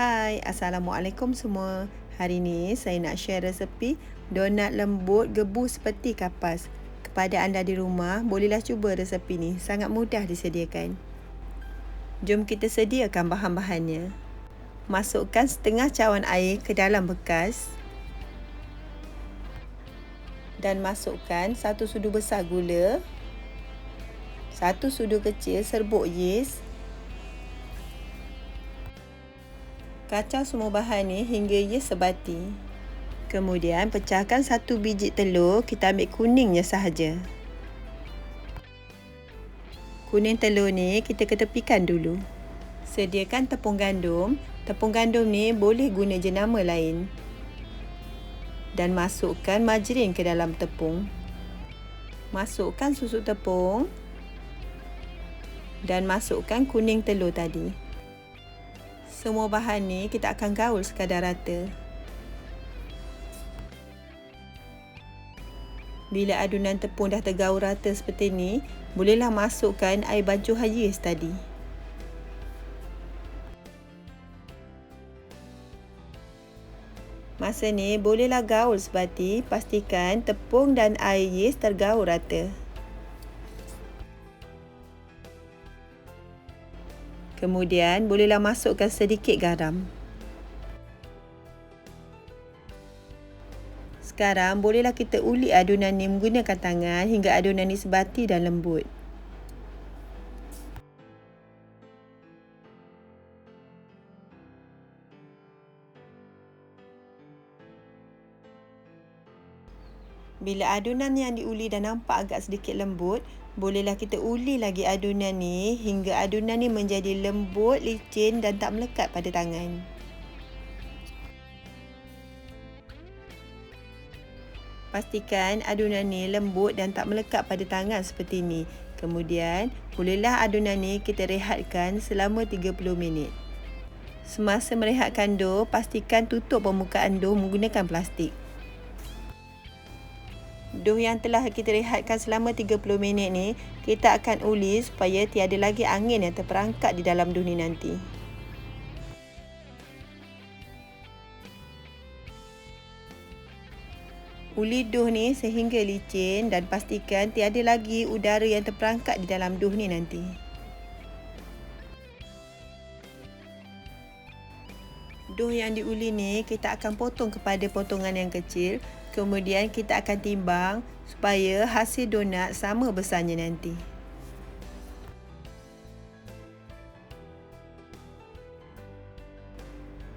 Hai, Assalamualaikum semua. Hari ini saya nak share resepi donat lembut gebu seperti kapas. Kepada anda di rumah, bolehlah cuba resepi ni. Sangat mudah disediakan. Jom kita sediakan bahan-bahannya. Masukkan setengah cawan air ke dalam bekas. Dan masukkan satu sudu besar gula. Satu sudu kecil serbuk yeast. Kacau semua bahan ni hingga ia sebati. Kemudian pecahkan satu biji telur, kita ambil kuningnya sahaja. Kuning telur ni kita ketepikan dulu. Sediakan tepung gandum. Tepung gandum ni boleh guna jenama lain. Dan masukkan margarin ke dalam tepung. Masukkan susu tepung. Dan masukkan kuning telur tadi semua bahan ni kita akan gaul sekadar rata. Bila adunan tepung dah tergaul rata seperti ni, bolehlah masukkan air bancuh yeast tadi. Masa ni bolehlah gaul sebati, pastikan tepung dan air yeast tergaul rata. Kemudian bolehlah masukkan sedikit garam. Sekarang bolehlah kita ulik adunan ni menggunakan tangan hingga adunan ni sebati dan lembut. Bila adunan yang diuli dah nampak agak sedikit lembut, bolehlah kita uli lagi adunan ni hingga adunan ni menjadi lembut, licin dan tak melekat pada tangan. Pastikan adunan ni lembut dan tak melekat pada tangan seperti ni. Kemudian, bolehlah adunan ni kita rehatkan selama 30 minit. Semasa merehatkan dough, pastikan tutup permukaan dough menggunakan plastik. Dough yang telah kita rehatkan selama 30 minit ni, kita akan uli supaya tiada lagi angin yang terperangkap di dalam dough ni nanti. Uli dough ni sehingga licin dan pastikan tiada lagi udara yang terperangkap di dalam dough ni nanti. Dough yang diuli ni kita akan potong kepada potongan yang kecil Kemudian kita akan timbang supaya hasil donat sama besarnya nanti.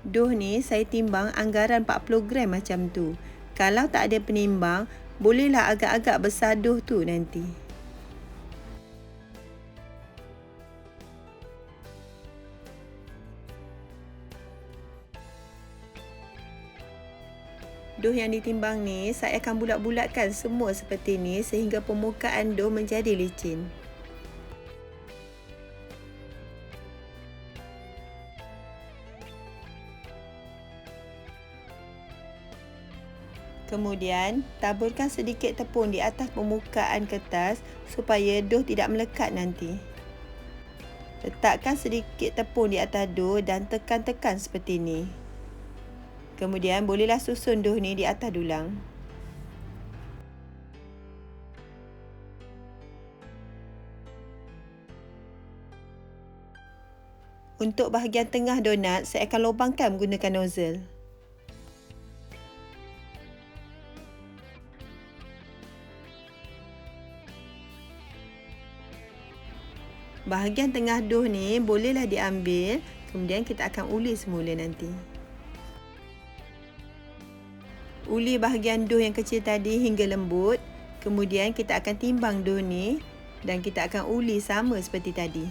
Doh ni saya timbang anggaran 40 gram macam tu. Kalau tak ada penimbang, bolehlah agak-agak besar doh tu nanti. Doh yang ditimbang ni, saya akan bulat-bulatkan semua seperti ni sehingga permukaan doh menjadi licin. Kemudian, taburkan sedikit tepung di atas permukaan kertas supaya doh tidak melekat nanti. Letakkan sedikit tepung di atas doh dan tekan-tekan seperti ini. Kemudian bolehlah susun doh ni di atas dulang. Untuk bahagian tengah donat, saya akan lubangkan menggunakan nozzle. Bahagian tengah doh ni bolehlah diambil, kemudian kita akan uli semula nanti. Uli bahagian dough yang kecil tadi hingga lembut. Kemudian kita akan timbang dough ni dan kita akan uli sama seperti tadi.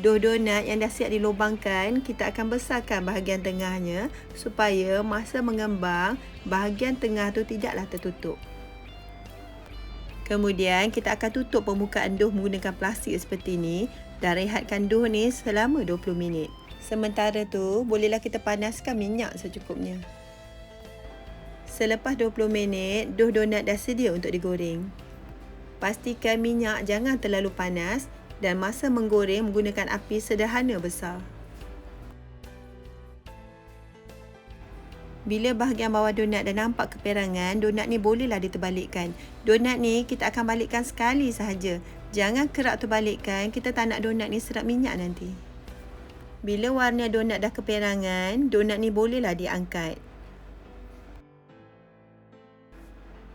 Dough donat yang dah siap dilubangkan, kita akan besarkan bahagian tengahnya supaya masa mengembang, bahagian tengah tu tidaklah tertutup. Kemudian kita akan tutup permukaan dough menggunakan plastik seperti ini dan rehatkan dough ni selama 20 minit. Sementara tu, bolehlah kita panaskan minyak secukupnya. Selepas 20 minit, dough donat dah sedia untuk digoreng. Pastikan minyak jangan terlalu panas dan masa menggoreng menggunakan api sederhana besar. Bila bahagian bawah donat dah nampak keperangan, donat ni bolehlah diterbalikkan. Donat ni kita akan balikkan sekali sahaja. Jangan kerak terbalikkan, kita tak nak donat ni serap minyak nanti. Bila warna donat dah keperangan, donat ni bolehlah diangkat.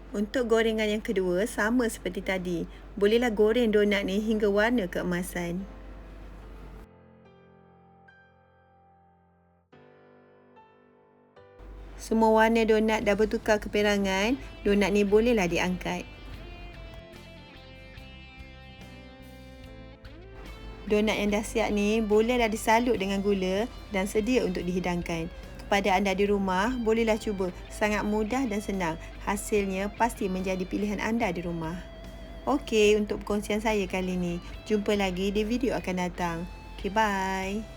Untuk gorengan yang kedua, sama seperti tadi. Bolehlah goreng donat ni hingga warna keemasan. Semua warna donat dah bertukar keperangan, donat ni bolehlah diangkat. Donat yang dah siap ni bolehlah disalut dengan gula dan sedia untuk dihidangkan. Kepada anda di rumah, bolehlah cuba. Sangat mudah dan senang. Hasilnya pasti menjadi pilihan anda di rumah. Okey, untuk perkongsian saya kali ini. Jumpa lagi di video akan datang. Okay, bye.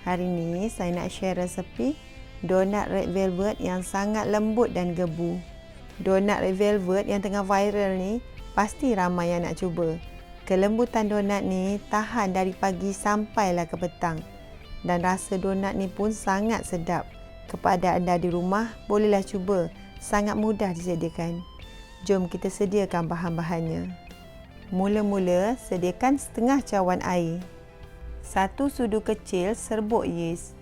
Hari ini saya nak share resepi donat red velvet yang sangat lembut dan gebu. Donat red velvet yang tengah viral ni pasti ramai yang nak cuba. Kelembutan donat ni tahan dari pagi sampailah ke petang. Dan rasa donat ni pun sangat sedap. Kepada anda di rumah, bolehlah cuba. Sangat mudah disediakan. Jom kita sediakan bahan-bahannya. Mula-mula, sediakan setengah cawan air satu sudu kecil serbuk yeast,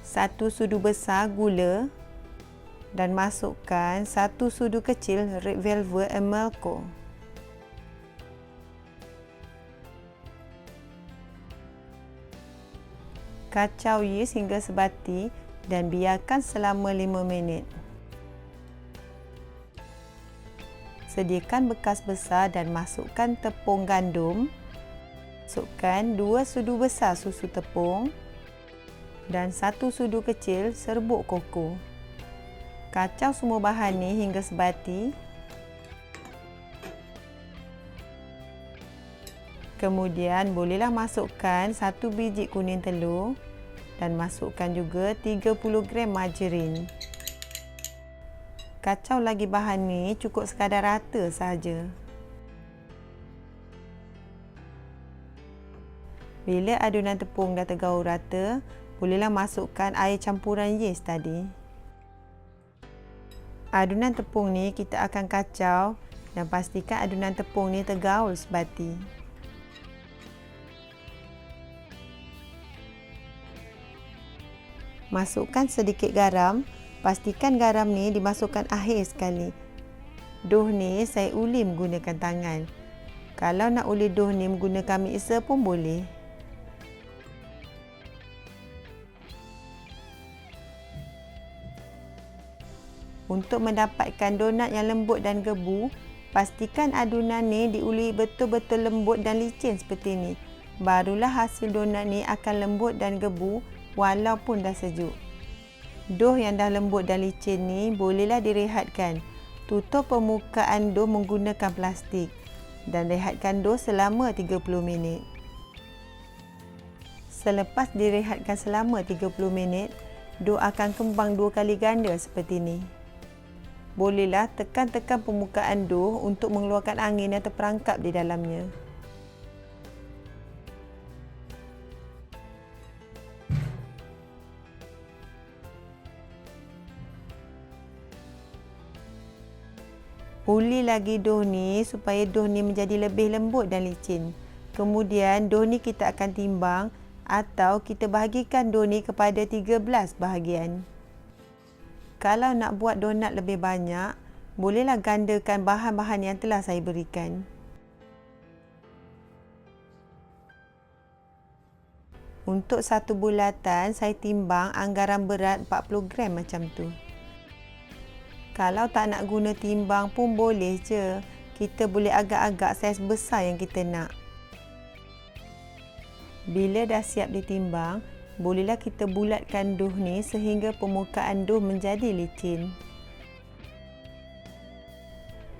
satu sudu besar gula dan masukkan satu sudu kecil red velvet amalco. Kacau yeast hingga sebati dan biarkan selama 5 minit. Sediakan bekas besar dan masukkan tepung gandum Masukkan 2 sudu besar susu tepung dan 1 sudu kecil serbuk koko. Kacau semua bahan ni hingga sebati. Kemudian bolehlah masukkan 1 biji kuning telur dan masukkan juga 30 gram margarin. Kacau lagi bahan ni cukup sekadar rata saja. Bila adunan tepung dah tergaul rata, bolehlah masukkan air campuran yeast tadi. Adunan tepung ni kita akan kacau dan pastikan adunan tepung ni tergaul sebati. Masukkan sedikit garam. Pastikan garam ni dimasukkan akhir sekali. Doh ni saya uli menggunakan tangan. Kalau nak uli doh ni menggunakan mixer pun boleh. Untuk mendapatkan donat yang lembut dan gebu, pastikan adunan ni diului betul-betul lembut dan licin seperti ini. Barulah hasil donat ni akan lembut dan gebu walaupun dah sejuk. Doh yang dah lembut dan licin ni bolehlah direhatkan. Tutup permukaan doh menggunakan plastik dan rehatkan doh selama 30 minit. Selepas direhatkan selama 30 minit, doh akan kembang dua kali ganda seperti ini bolehlah tekan-tekan permukaan doh untuk mengeluarkan angin yang terperangkap di dalamnya. Uli lagi doh ni supaya doh ni menjadi lebih lembut dan licin. Kemudian doh ni kita akan timbang atau kita bahagikan doh ni kepada 13 bahagian. Kalau nak buat donat lebih banyak, bolehlah gandakan bahan-bahan yang telah saya berikan. Untuk satu bulatan, saya timbang anggaran berat 40 gram macam tu. Kalau tak nak guna timbang pun boleh je. Kita boleh agak-agak saiz besar yang kita nak. Bila dah siap ditimbang, bolehlah kita bulatkan duh ni sehingga permukaan duh menjadi licin.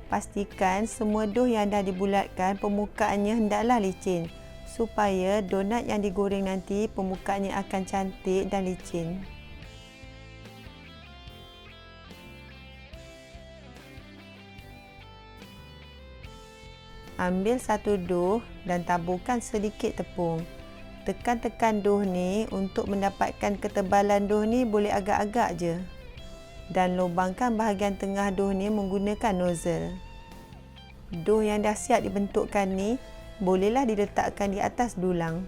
Pastikan semua duh yang dah dibulatkan permukaannya hendaklah licin supaya donat yang digoreng nanti permukaannya akan cantik dan licin. Ambil satu duh dan taburkan sedikit tepung. Tekan-tekan doh ni untuk mendapatkan ketebalan doh ni boleh agak-agak je. Dan lubangkan bahagian tengah doh ni menggunakan nozzle. Doh yang dah siap dibentukkan ni bolehlah diletakkan di atas dulang.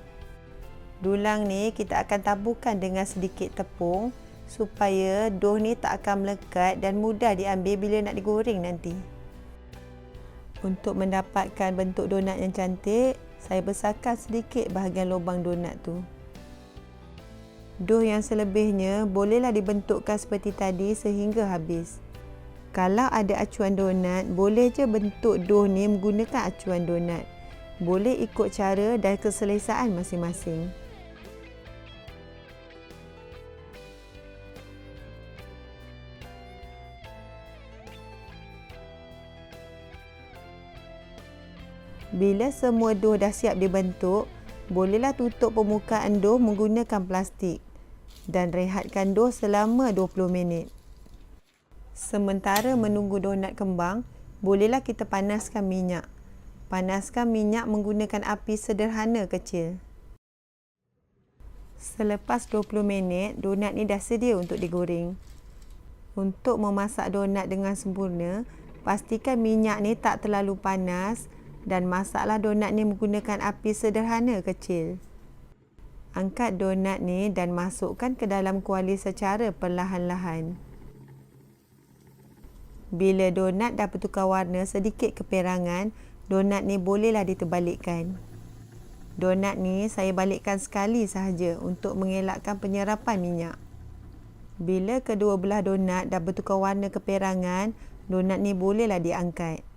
Dulang ni kita akan taburkan dengan sedikit tepung supaya doh ni tak akan melekat dan mudah diambil bila nak digoreng nanti. Untuk mendapatkan bentuk donat yang cantik, saya besarkan sedikit bahagian lubang donat tu. Doh yang selebihnya bolehlah dibentukkan seperti tadi sehingga habis. Kalau ada acuan donat, boleh je bentuk doh ni menggunakan acuan donat. Boleh ikut cara dan keselesaan masing-masing. Bila semua doh dah siap dibentuk, bolehlah tutup permukaan doh menggunakan plastik dan rehatkan doh selama 20 minit. Sementara menunggu donat kembang, bolehlah kita panaskan minyak. Panaskan minyak menggunakan api sederhana kecil. Selepas 20 minit, donat ni dah sedia untuk digoreng. Untuk memasak donat dengan sempurna, pastikan minyak ni tak terlalu panas dan masaklah donat ni menggunakan api sederhana kecil. Angkat donat ni dan masukkan ke dalam kuali secara perlahan-lahan. Bila donat dah bertukar warna sedikit keperangan, donat ni bolehlah diterbalikkan. Donat ni saya balikkan sekali sahaja untuk mengelakkan penyerapan minyak. Bila kedua belah donat dah bertukar warna keperangan, donat ni bolehlah diangkat.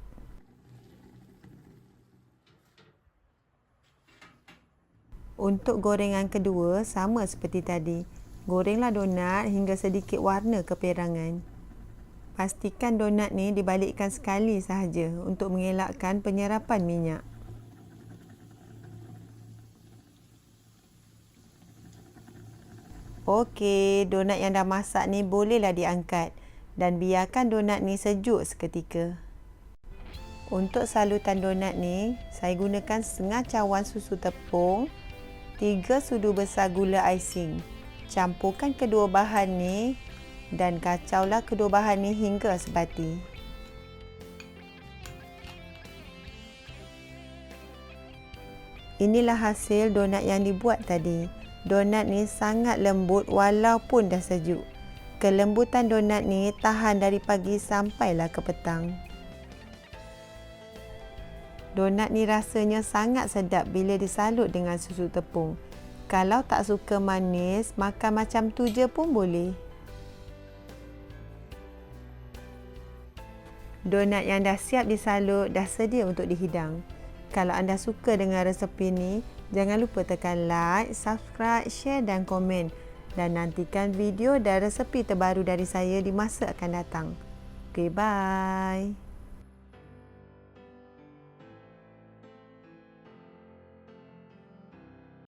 Untuk gorengan kedua, sama seperti tadi. Gorenglah donat hingga sedikit warna keperangan. Pastikan donat ni dibalikkan sekali sahaja untuk mengelakkan penyerapan minyak. Okey, donat yang dah masak ni bolehlah diangkat dan biarkan donat ni sejuk seketika. Untuk salutan donat ni, saya gunakan setengah cawan susu tepung, 3 sudu besar gula icing. Campurkan kedua bahan ni dan kacaulah kedua bahan ni hingga sebati. Inilah hasil donat yang dibuat tadi. Donat ni sangat lembut walaupun dah sejuk. Kelembutan donat ni tahan dari pagi sampailah ke petang. Donat ni rasanya sangat sedap bila disalut dengan susu tepung. Kalau tak suka manis, makan macam tu je pun boleh. Donat yang dah siap disalut dah sedia untuk dihidang. Kalau anda suka dengan resepi ni, jangan lupa tekan like, subscribe, share dan komen. Dan nantikan video dan resepi terbaru dari saya di masa akan datang. Okay, bye.